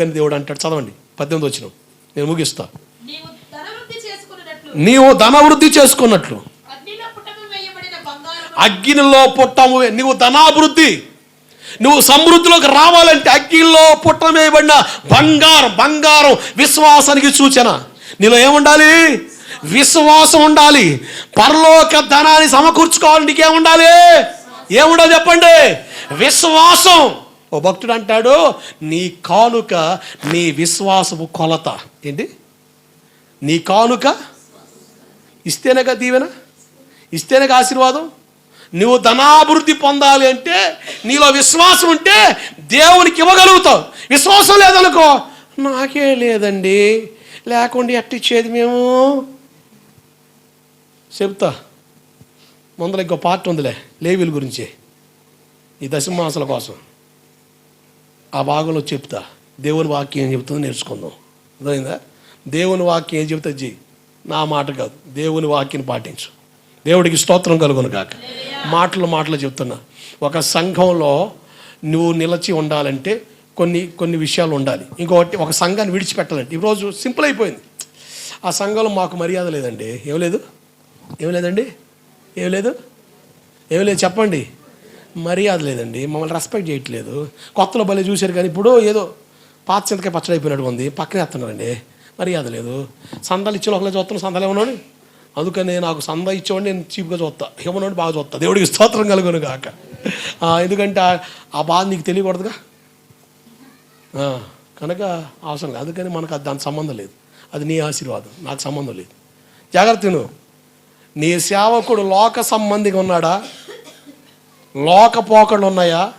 అందుకని దేవుడు అంటాడు. చదవండి. పద్దెనిమిది వచ్చిన. నేను ముగిస్తా. నీవు ధనవృద్ధి చేసుకున్నట్లు. అగ్నిలో పుట్టము నువ్వు ధనాభివృద్ధి. నువ్వు సమృద్ధిలోకి రావాలంటే అగ్నిలో పుట్టమేయబడిన బంగారం బంగారం విశ్వాసానికి సూచన. నీలో ఏముండాలి? విశ్వాసం ఉండాలి. పరలోక ధనాన్ని సమకూర్చుకోవాలి నీకేముండాలి? ఏముండాలి చెప్పండి? విశ్వాసం. ఓ భక్తుడు అంటాడు నీ కానుక నీ విశ్వాసపు కొలత. ఏంటి? నీ కానుక ఇస్తేనేగా దీవెన? ఇస్తేనేగా ఆశీర్వాదం? నువ్వు ధనాభివృద్ధి పొందాలి అంటే నీలో విశ్వాసం ఉంటే దేవునికి ఇవ్వగలుగుతావు. విశ్వాసం లేదనుకో నాకే లేదండి. లేకుండా ఎట్టిచ్చేది మేము. చెప్తా. ముందర ఇంకో పార్ట్ ఉందిలే లేవీల గురించి ఈ దశమాసాల కోసం. ఆ భాగంలో చెప్తా. దేవుని వాక్యం ఏం చెబుతుందో నేర్చుకుందాం. అర్థమైందా? దేవుని వాక్యం ఏం చెప్తా జీ. నా మాట కాదు. దేవుని వాక్యం పాటించు. దేవుడికి స్తోత్రం కలుగును కాక మాటలు మాటలు చెప్తున్నా. ఒక సంఘంలో నువ్వు నిలచి ఉండాలంటే కొన్ని కొన్ని విషయాలు ఉండాలి. ఇంకొకటి ఒక సంఘాన్ని విడిచిపెట్టాలంటే. ఈరోజు సింపుల్ అయిపోయింది. ఆ సంఘంలో మాకు మర్యాద లేదండి. ఏం లేదు? ఏం లేదండి? ఏం లేదు? ఏం లేదు? చెప్పండి. మర్యాద లేదండి. మమ్మల్ని రెస్పెక్ట్ చేయట్లేదు. కొత్తలో భలే చూశారు కానీ ఇప్పుడు ఏదో పాత చింతకాయ పచ్చడి అయిపోయినట్టు ఉంది. పక్కనే వేస్తున్నారండి. మర్యాద లేదు. సందాలు ఇచ్చే ఒకళ్ళే చూస్తున్నాను సందాలు ఏమన్నాడు? అందుకని నాకు సంద ఇచ్చేవాడిని నేను చీప్గా చూస్తా. ఏమన్నాడు? బాగా చూస్తా. దేవుడికి స్తోత్రం కలుగును కాక ఎందుకంటే ఆ- బాధ నీకు తెలియకూడదుగా? కనుక అవసరం లేదు. అందుకని మనకు అది సంబంధం లేదు. అది నీ ఆశీర్వాదం. నాకు సంబంధం లేదు. జాగ్రత్త నీ సేవకుడు లోక సంబంధిగా ఉన్నాడా? లోక ఉన్నాయా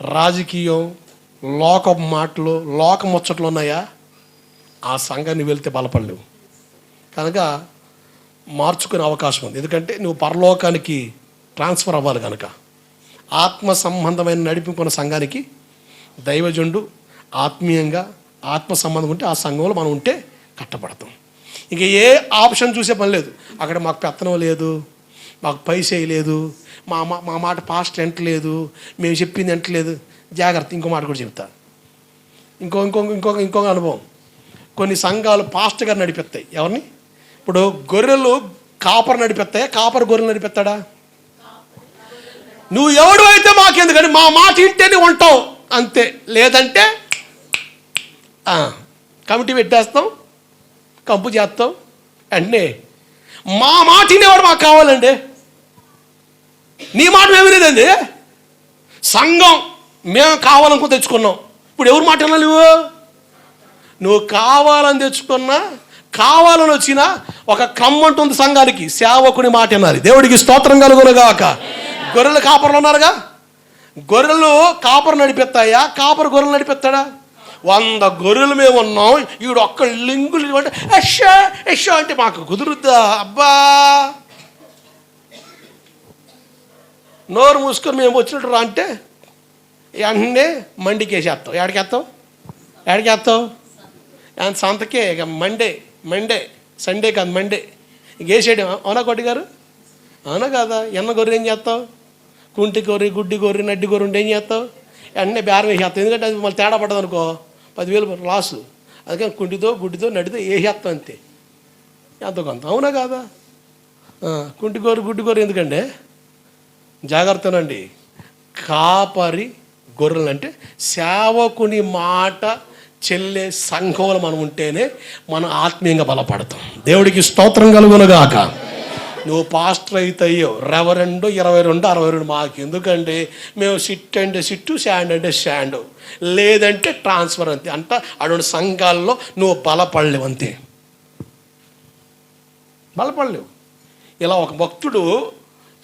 రాజకీయం లోక మాటలు లోక ముచ్చట్లు ఉన్నాయా ఆ సంఘాన్ని వెళ్తే బలపడలేవు. కనుక మార్చుకునే అవకాశం ఉంది. ఎందుకంటే నువ్వు పరలోకానికి ట్రాన్స్ఫర్ అవ్వాలి కనుక ఆత్మ సంబంధమైన నడిపించుకున్న సంఘానికి దైవజండు ఆత్మీయంగా ఆత్మ సంబంధం ఉంటే ఆ సంఘంలో మనం ఉంటే కట్టబడతాం. ఇంక ఏ ఆప్షన్ చూసే పని లేదు. అక్కడ మాకు పెత్తనం లేదు. మాకు పైసే లేదు మా మా మా మాట పాస్ట్ ఎంటలేదు మేము చెప్పింది ఎంటలేదు జాగ్రత్త ఇంకో మాట కూడా చెప్తా. ఇంకో ఇంకో ఇంకొక ఇంకొక అనుభవం. కొన్ని సంఘాలు పాస్ట్ గారు నడిపిస్తాయి. ఎవరిని? ఇప్పుడు గొర్రెలు కాపర్ నడిపిస్తాయా? కాపర్ గొర్రెలు నడిపిస్తాడా? నువ్వు ఎవడు అయితే మాకెందుకని మా మాట ఇంటేనే ఉంటావు. అంతే. లేదంటే కమిటీ పెట్టేస్తాం కంపు చేస్తాం. అంటే మా మాట వినేవాడు మాకు కావాలండి. నీ మాట మేము వినేదండి. సంఘం మేము కావాలనుకో తెచ్చుకున్నాం. ఇప్పుడు ఎవరు మాట వినాలి నువ్వు? నువ్వు కావాలని తెచ్చుకున్నా కావాలని వచ్చినా ఒక క్రమ్మంటు సంఘానికి సేవకుని మాట వినాలి. దేవుడికి స్తోత్రం కలుగునుగాక. గొర్రెలు కాపర్లు ఉన్నారుగా? గొర్రెలు కాపరు నడిపెత్తాయా కాపరు గొర్రెలు నడిపెత్తాడా వంద గొర్రెలు మేము ఉన్నాం. ఈడు ఒక్క లింగులు అంటే ఎషా ఎషా అంటే మాకు కుదురుద్దా? అబ్బా! నోరు మూసుకొని మేము వచ్చినట్టు రా అంటే వెంటనే మండికేసేస్తాం ఎక్కడికి వేస్తాం? సంతకే? ఇక మండే మండే సండే కాదు మండే. ఇక వేసేయడం అవునా కొట్టి గారు? అవునా కాదా? ఎన్న గొర్రె ఏం చేస్తావు కుంటి గొర్రె గుడ్డి గొర్రె నడ్డి గొర్రె ఉంటే ఏం చేస్తావు అన్నీ బేరం వేసేస్తావు ఎందుకంటే అది మళ్ళీ తేడా పడదనుకో. అనుకో పదివేలు లాసు. అందుకని కుంటితో గుడ్డితో నడితో వేసేస్తాం అంతే. ఎంతో కొంత? అవునా కాదా? ఆ, కుంటి గొర్రె గుడ్డి గొర్రె ఎందుకంటే? జాగ్రత్తనండి. కాపరి గొర్రెలు అంటే సేవకుని మాట చెల్లే సంఘంలో మనం ఉంటేనే మనం ఆత్మీయంగా బలపడతాం. దేవుడికి స్తోత్రం కలుగునగాక. నువ్వు పాస్టర్ అయితే అయ్యో రెవరెండు ఇరవై రెండు అరవై రెండు మాకు ఎందుకంటే మేము సిట్ అంటే సిట్టు స్టాండ్ అంటే స్టాండ్ లేదంటే ట్రాన్స్ఫర్ అంతే. అంట అటువంటి సంఘాల్లో నువ్వు బలపడలేవు అంతే బలపడలేవు. ఇలా ఒక భక్తుడు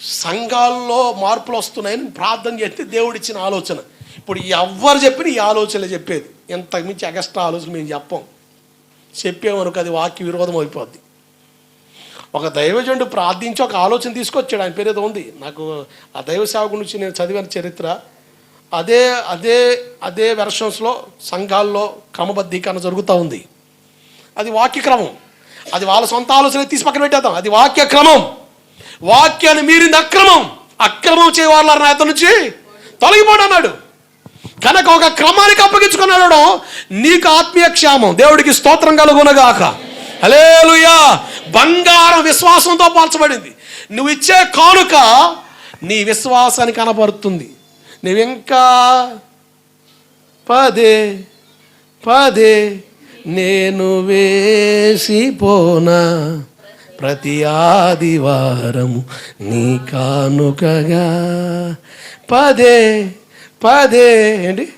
సంఘాల్లో మార్పులు వస్తున్నాయని ప్రార్థన చేస్తే దేవుడిచ్చిన ఆలోచన. ఇప్పుడు ఎవ్వరు చెప్పిన ఈ ఆలోచనలే చెప్పేది. ఇంతకు మించి ఎగస్ట్రా ఆలోచన మేము చెప్పం. చెప్పేమనుకో అది వాక్య విరోధం అయిపోద్ది. ఒక దైవజనుడు ప్రార్థించి ఒక ఆలోచన తీసుకొచ్చాడు. ఆయన పేరేదో ఉంది. నాకు ఆ దైవ సేవకు నుంచి నేను చదివిన చరిత్ర. అదే అదే అదే వెర్షన్స్లో సంఘాల్లో క్రమబద్ధీకరణ జరుగుతూ ఉంది. అది వాక్యక్రమం. అది వాళ్ళ సొంత ఆలోచన తీసి పక్కన పెట్టేద్దాం. అది వాక్య క్రమం వాక్యాన్ని మీరింది అక్రమం. అక్రమం చేయవాళ్ళ నా అతను నుంచి తొలగిపోడు అన్నాడు. కనుక ఒక క్రమానికి అప్పగించుకున్నాడు నీకు ఆత్మీయ క్షేమం. దేవుడికి స్తోత్రం కలుగునగాక. హల్లెలూయా. బంగారం విశ్వాసంతో పాల్చబడింది. నువ్వు ఇచ్చే కానుక నీ విశ్వాసాన్ని కనబడుతుంది నువ్వింకా పదే పదే నేను వేసిపోనా ప్రతి ఆదివారము నీ కానుకగా? పదే పదే ఏంటి?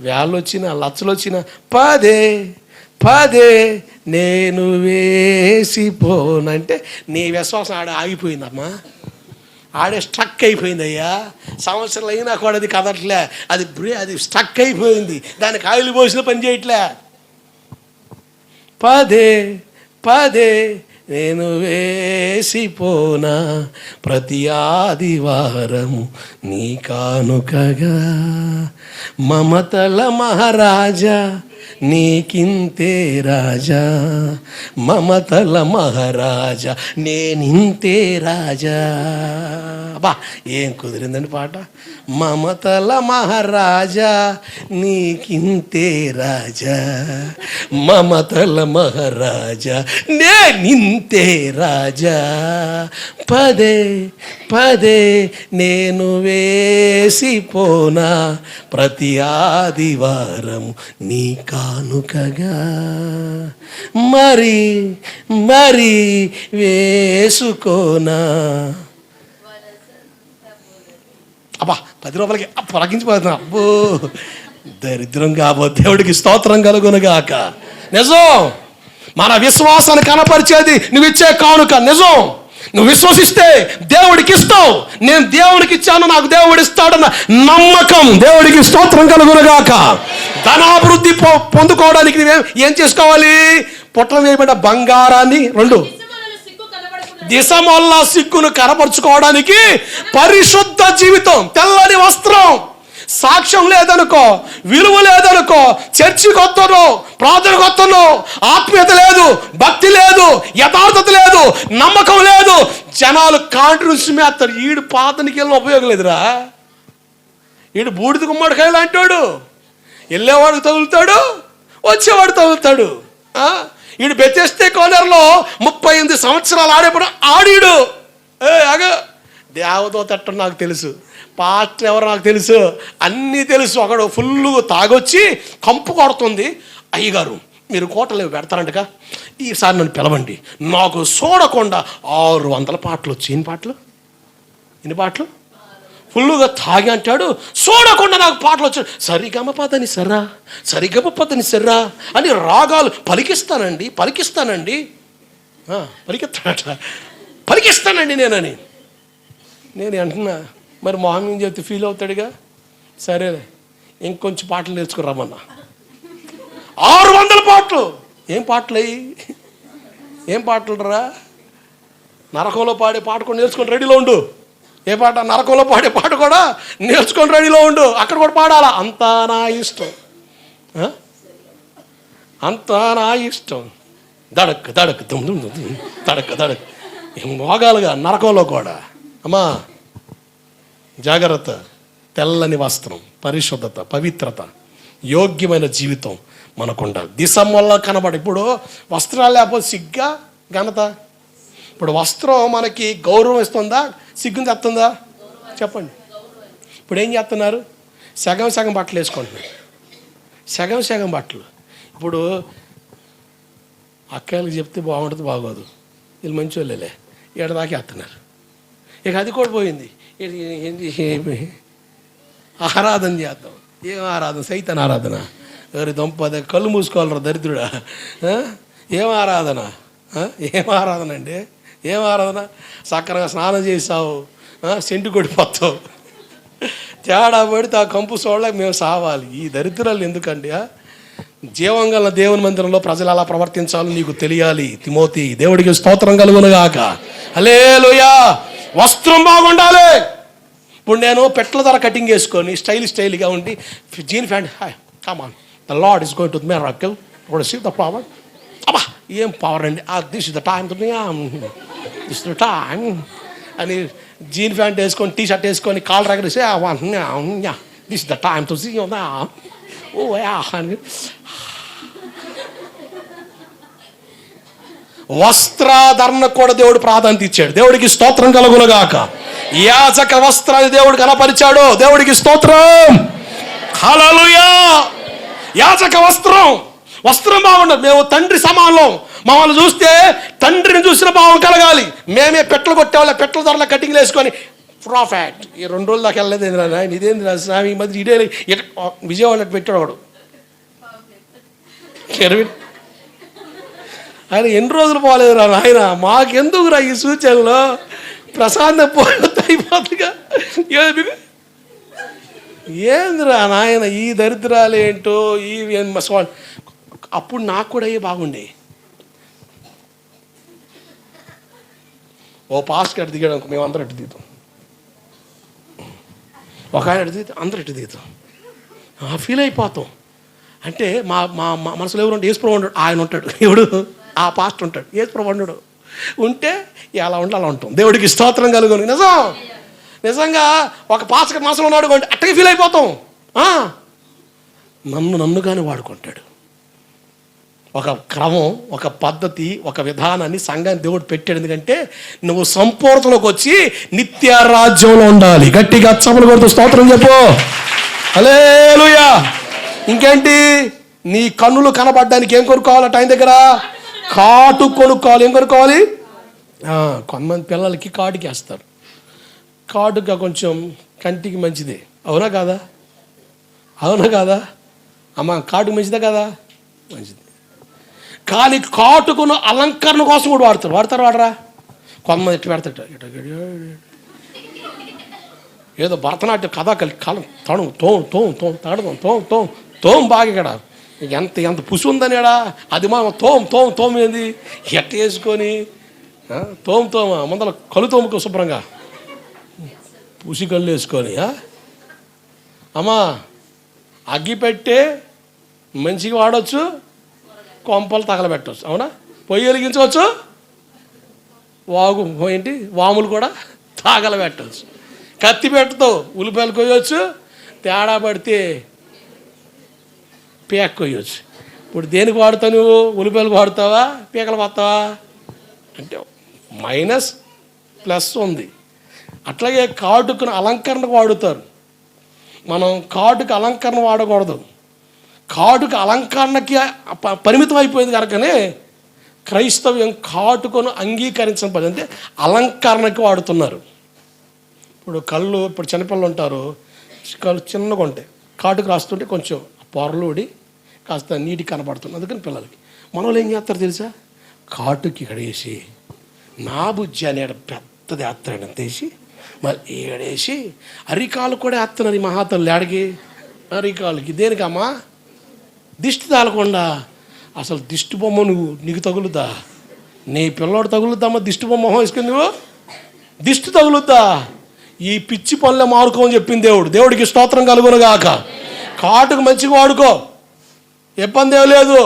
వేళ్ళు లచ్చలు వచ్చిన పదే పదే నేను వేసిపోనంటే నీ విశ్వాసం ఆడ ఆగిపోయిందమ్మా. ఆడే స్ట్రక్ అయిపోయింది అయ్యా సంవత్సరాలు అయినా కూడా అది కదట్లే. అది బ్రే అది స్ట్రక్ అయిపోయింది. దానికి ఆయిల్ పోసిన పని చేయట్లే. పదే పదే నేను వేసిపోనా ప్రతి ఆదివారము నీ కానుకగా. మమతల మహారాజా నీకింతే రాజా మమతల మహారాజా నేనింతే రాజా. బా ఏం కుదిరిందండి పాట? మమతల మహారాజా నీకింతే రాజా. మమతల మహారాజా నేనింతే రాజా. పదే పదే నేను వేసిపోనా ప్రతి ఆదివారం నీ కానుకగా. మరి మరి వేసుకోనా. అబ్బా పది రూపాయలకి పొలగించిపోతున్నా అబ్బో దరిద్రం కాబో దేవుడికి స్తోత్రం కలుగునుగాక. నిజం. మన విశ్వాసాన్ని కనపరిచేది నువ్వు ఇచ్చే కానుక. నిజం. నువ్వు విశ్వసిస్తే దేవుడికి ఇస్తావు. నేను దేవుడికి ఇచ్చాను నాకు దేవుడు ఇస్తాడన్న నమ్మకం దేవుడికి స్తోత్రం కలుగునుగాక. ధనాభివృద్ధి పొ- పొందుకోవడానికి నువ్వేం ఏం చేసుకోవాలి? పుట్ల వేయబడ్డ బంగారాన్ని రెండు కనబడకుండా దిశమల్ల సిగ్గును కనపరుచుకోవడానికి పరిశుద్ధ జీవితం తెల్లని వస్త్రం. సాక్ష్యం లేదనుకో విలువ లేదనుకో చర్చికి వస్తాను ప్రార్థనకు కొత్తను ఆత్మీయత లేదు భక్తి లేదు యథార్థత లేదు నమ్మకం లేదు. జనాలు కాంట్రూసి మేస్తారు. ఈడు పాతనికి వెళ్ళిన ఉపయోగం లేదురా. ఈడు బూడిద గుమ్మడికాయలు అంటాడు వెళ్ళేవాడికి తగులుతాడు వచ్చేవాడు తగులుతాడు. ఆ? ఈడు బెత్తేస్తే కోనర్లో ముప్పై ఎనిమిది సంవత్సరాలు ఆడేప్పుడు ఆడీడు. ఏ అగ దేవతో నాకు తెలుసు. పాత్ర ఎవరు నాకు తెలుసు. అన్నీ తెలుసు. ఒకడు ఫుల్ తాగొచ్చి కంపు కొడుతుంది. అయ్యగారు మీరు కోటలు పెడతారంటగా? ఈసారి నన్ను పిలవండి. నాకు చూడకుండా ఆరు వందల పాటలు వచ్చి ఎన్ని పాటలు? ఎన్ని పాటలు? ఫుల్లుగా తాగి అంటాడు చూడకుండా నాకు పాటలు వచ్చాడు సరిగమ పదని సర్రా సరిగమ పదని సర్రా అని రాగాలు పలికిస్తానండి పలికిస్తానండి. పలికిస్తాడట. పలికిస్తానండి నేనని. నేను అంటున్నా మరి మామూలు చెప్తే ఫీల్ అవుతాడుగా? సరేలే ఇంకొంచెం పాటలు నేర్చుకురామన్నా. ఆరు వందల పాటలు. ఏం పాటలు? అయ్యి ఏం పాటలు రా? నరకంలో పాడే పాట కూడా నేర్చుకొని రెడీలో ఉండు. ఏ పాట? నరకంలో పాడే పాట కూడా నేర్చుకొని రెడీలో ఉండు. అక్కడ కూడా పాడాలా? అంతా నా ఇష్టం. అంతా నా ఇష్టం. దడక్ దడక్ దుమ్ దుమ్ దుమ్ దడక్ దడక్. మోగాలుగా? నరకంలో కూడా. అమ్మా జాగ్రత్త. తెల్లని వస్త్రం పరిశుద్ధత పవిత్రత యోగ్యమైన జీవితం మనకు ఉండాలి దిశం వల్ల కనబడి. ఇప్పుడు వస్త్రాలు లేకపోతే సిగ్గా ఘనత. ఇప్పుడు వస్త్రం మనకి గౌరవం ఇస్తుందా? సిగ్గుని తెస్తుందా? చెప్పండి. ఇప్పుడు ఏం చేస్తున్నారు? సగం సగం బట్టలు వేసుకుంటున్నారు. సగం సగం బట్టలు. ఇప్పుడు అక్కలకి చెప్తే బాగుంటుంది బాగోదు. వీళ్ళు మంచి వాళ్ళే ఏడ దాకా వేస్తున్నారు. ఇక అది కూడా పోయింది. ఏంటి ఆరాధన చేద్దాం. ఏం ఆరాధన? సైతన్ ఆరాధన. ఎవరి దొంపద కళ్ళు మూసుకోవాలరా దరిద్రుడా? ఏం ఆరాధన? ఏం ఆరాధన అండి? ఏం ఆరాధన? సక్కరంగా స్నానం చేసావు సెంటు కొడిపోతావు తేడా పడితే ఆ కంపు చూడలేక మేము సావాలి. ఈ దరిద్రాలు ఎందుకండి ఆ? జీవం గల దేవుని మందిరంలో ప్రజలు ఎలా ప్రవర్తించాలో నీకు తెలియాలి. తిమోతి దేవుడికి స్తోత్రం కలుగునుగాక హల్లెలూయా! వస్త్రం బాగుండాలి. ఇప్పుడు నేను పెట్ల ధర కటింగ్ వేసుకొని స్టైల్ స్టైల్గా ఉండి jean pant hi come on the lad is going to may రాకెల్ ఇప్పుడు ద పవర్ అబ్బా ఏం పవర్ అండి? This is the time me the time అని జీన్ ప్యాంట్ వేసుకొని టీ షర్ట్ వేసుకొని call రగడిస్తే this the time to see oh yeah అని. వస్త్రాధరణ కూడా దేవుడు ప్రాధాన్యత ఇచ్చాడు. దేవుడికి స్తోత్రం కలుగునగాక. యాజక వస్త్రాన్ని దేవుడు కనపరిచాడు. దేవుడికి స్తోత్రం. హల్లెలూయా! యాజక వస్త్రం! వస్త్రం బాగుండదు. మేము తండ్రి సమానం. మమ్మల్ని చూస్తే తండ్రిని చూసిన భావం కలగాలి. మేమే పెట్టలు కొట్టేవాళ్ళ. పెట్టల ధరల కటింగ్లు వేసుకొని ప్రాఫిట్ ఈ రెండు రోజులు దాకా వెళ్ళలేదు ఏందిరా నాయన? ఇదేంది రా స్వామి ఈ మధ్య ఇదే విజయవాడ పెట్టాడు వాడు. ఆయన ఎన్ని రోజులు పోలేదురా నాయన? మాకెందుకురా ఈ సూచనలు? ప్రశాంతం పోతే అయిపోతుందిగా. ఏందిరా నాయన? ఈ దరిద్రాలు ఏంటో ఈ అప్పుడు నాకు కూడా అయ్యే బాగుండే. ఓ పాస్ అటు దిగాడు అనుకో మేము అందరం అటు దిగుతాం. ఒక ఆయన అటు దిగుతాం అందరం అటు దిగుతాం. ఫీల్ అయిపోతాం. అంటే మా మా మా మనసులో ఎవరు ఉంటే ఏసుప్రభు ఉండడు ఆయన ఉంటాడు. ఎవడు? ఆ పాస్ట్ ఉంటాడు. ఏసుప్రభు ఉండడు ఉంటే ఎలా ఉంటే అలా ఉంటాం. దేవుడికి స్తోత్రం కలుగును. నిజం? నిజంగా ఒక పాస్క మనసులో ఉన్నాడు అంటే ఫీల్ అయిపోతాం. నన్ను నన్ను నన్నుగానే వాడుకుంటాడు. ఒక క్రమం ఒక పద్ధతి ఒక విధానాన్ని సంఘాన్ని దేవుడు పెట్టాడు. ఎందుకంటే నువ్వు సంపూర్ణలోకి వచ్చి నిత్య రాజ్యంలో ఉండాలి. గట్టిగా చపలు కొడుతూ స్తోత్రం చెప్పు. హల్లెలూయా. ఇంకేంటి? నీ కన్నులు కనబడడానికి ఏం కొనుక్కోవాలి టైం దగ్గర? కాటు కొనుక్కోవాలి. ఏం కొనుక్కోవాలి? కొంతమంది పిల్లలకి కాటుకి వేస్తారు. కాటుగా కొంచెం కంటికి మంచిది. అవునా కాదా? అవునా కాదా? అమ్మ కాటుకు మంచిదా కదా? మంచిది. కానీ కాటుకును అలంకరణ కోసం కూడా వాడతారు. వాడతారు వాడరా? కొంతమంది ఎట్టు పెడతాడు ఏదో భరతనాట్యం కథా కలి కాలం తణు తోం తోం తోం తడదాం తోం తోం తోం బాగా ఇక్కడ. ఎంత ఎంత పుసి ఉందని అది మా తోం తోం తోం ఏంది? ఎట్ట వేసుకొని ఆ, తోం తోమ ముందర కలు తోముకు శుభ్రంగా. పుసి కళ్ళు వేసుకొని అమ్మా అగ్గి పెట్టే మంచిగా వాడచ్చు. కొంపలు తగలబెట్టవచ్చు అవునా? పొయ్యి వెలిగించవచ్చు. వాగు ఏంటి? వాములు కూడా తగలబెట్టవచ్చు కత్తి పెట్టతో ఉల్లిపాయలు కొయ్యొచ్చు తేడా పడితే పీక కొయ్యొచ్చు. ఇప్పుడు దేనికి వాడుతావు నువ్వు? ఉల్లిపాయలు వాడుతావా? పీకలు పోతావా అంటే మైనస్ ప్లస్ ఉంది. అట్లాగే కాటుకుని అలంకరణకు వాడుతారు. మనం కాటుకు అలంకరణ వాడకూడదు. కాటుక అలంకరణకి పరిమితం అయిపోయింది కనుకనే క్రైస్తవ్యం కాటుకొని అంగీకరించడం పని అంటే అలంకరణకి వాడుతున్నారు. ఇప్పుడు కళ్ళు ఇప్పుడు చిన్నపిల్లలు ఉంటారు కళ్ళు చిన్నగా ఉంటాయి. కాటుకు రాస్తుంటే కొంచెం పొరలు ఊడి కాస్త నీటి కనబడుతుంది. అందుకని పిల్లలకి. మన ఏం చేస్తారు తెలుసా? కాటుకి ఎడేసి నా బుజ్జి అనే పెద్దది వేస్తాడు తీసి మళ్ళీ ఏడేసి అరికాలు కూడా వేస్తున్నారు ఈ మహాతల్లి అడిగి అరికాలుకి. దేనికమ్మా? దిష్టి తాలకుండా అసలు దిష్టి బొమ్మ నువ్వు నీకు తగులుద్దా? నీ పిల్లోడు తగులుద్దామా? దిష్టి బొమ్మ వేసుకుంది వేసుకుని నువ్వు? దిష్టి తగులుద్దా? ఈ పిచ్చి పనులే మారుకోమని చెప్పింది దేవుడు. దేవుడికి స్తోత్రం కలుగునుగాక కాటుకు మంచిగా వాడుకో. ఇబ్బంది ఏం లేదు.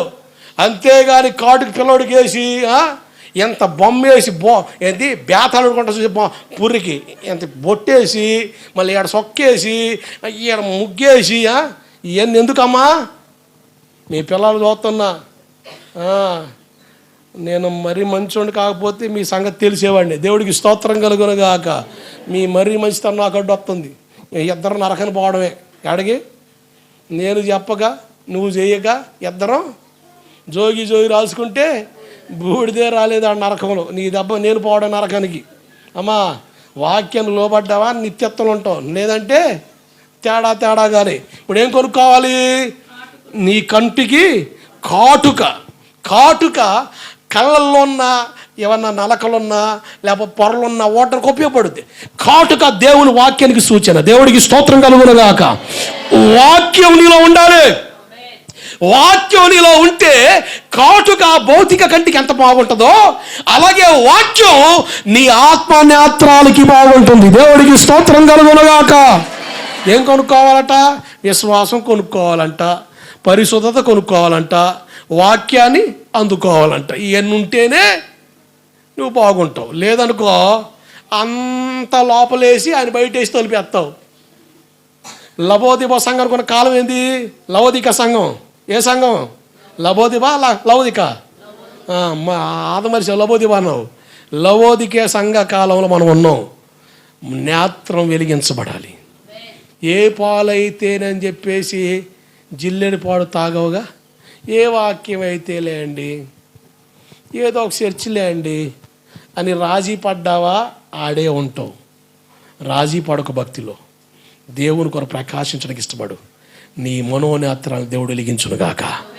అంతేగాని కాటుకు పిల్లోడికి వేసి ఎంత బొమ్మ వేసి బొ ఏంటి బేతాలు అనుకుంటా చూసి పుర్రికి ఎంత బొట్టేసి మళ్ళీ ఈడ సొక్కేసి ఈడ ముగ్గేసి ఇవన్నీ ఎందుకమ్మా? మీ పిల్లలు చూస్తున్నా. నేను మరీ మంచోండి కాకపోతే మీ సంగతి తెలిసేవాడిని. దేవుడికి స్తోత్రం కలుగునుగాక మీ మరీ మంచితనం నాకు అడ్డు వస్తుంది. ఇద్దరు నరకని పోవడమే. అడిగి నేను చెప్పగా నువ్వు చేయక ఇద్దరం జోగి జోగి రాసుకుంటే బూడిదే రాలేదు ఆ నరకంలో. నీ దెబ్బ నేను పోవడం నరకానికి. అమ్మా వాక్యం లోబడ్డావా? నిత్యత్వం ఉంటావు. లేదంటే తేడా తేడాగానే. ఇప్పుడు ఏం కొనుక్కోవాలి? నీ కంటికి కాటుక. కాటుక కళ్ళల్లో ఉన్న ఏమన్నా నలకలున్నా లేకపోతే పొరలున్నా ఓటర్కి ఉపయోగపడుద్ది. కాటుక దేవుని వాక్యానికి సూచన. దేవుడికి స్తోత్రం కలుగునగాక. వాక్యం నీలో ఉండాలి. వాక్యం నీలో ఉంటే కాటుక భౌతిక కంటికి ఎంత బాగుంటుందో అలాగే వాక్యం నీ ఆత్మ నేత్రాలకి బాగుంటుంది. దేవుడికి స్తోత్రం కలుగునగాక. ఏం కొనుక్కోవాలట? విశ్వాసం కొనుక్కోవాలంట. పరిశుద్ధత కొనుక్కోవాలంట వాక్యాన్ని అందుకోవాలంట. ఇవన్నీ ఉంటేనే నువ్వు బాగుంటావు. లేదనుకో అంత లోపలేసి ఆయన బయటేసి తొలిపేస్తావు. తలిపేస్తావు లబోదిబ సంఘం అనుకున్న కాలం ఏంది? లవోదిక సంఘం. ఏ సంఘం? లబోదిబా ల- లవోదిక? మా ఆదమరిచి లబోదిబ అన్నావు. లవోదికే సంఘ కాలంలో మనం ఉన్నాం. నేత్రం వెలిగించబడాలి. ఏ పాలైతేనని చెప్పేసి జిల్లెడి పాడు తాగవుగా? ఏ వాక్యం అయితేలే అండి ఏదో ఒక చర్చిలే అండి అని రాజీ పడ్డావా? ఆడే ఉంటావు. రాజీ పడక భక్తిలో. దేవుని కొర ప్రకాశించడానికి ఇష్టపడు. నీ మనోనేత్రాన్ని దేవుడు వెలిగించునుగాక.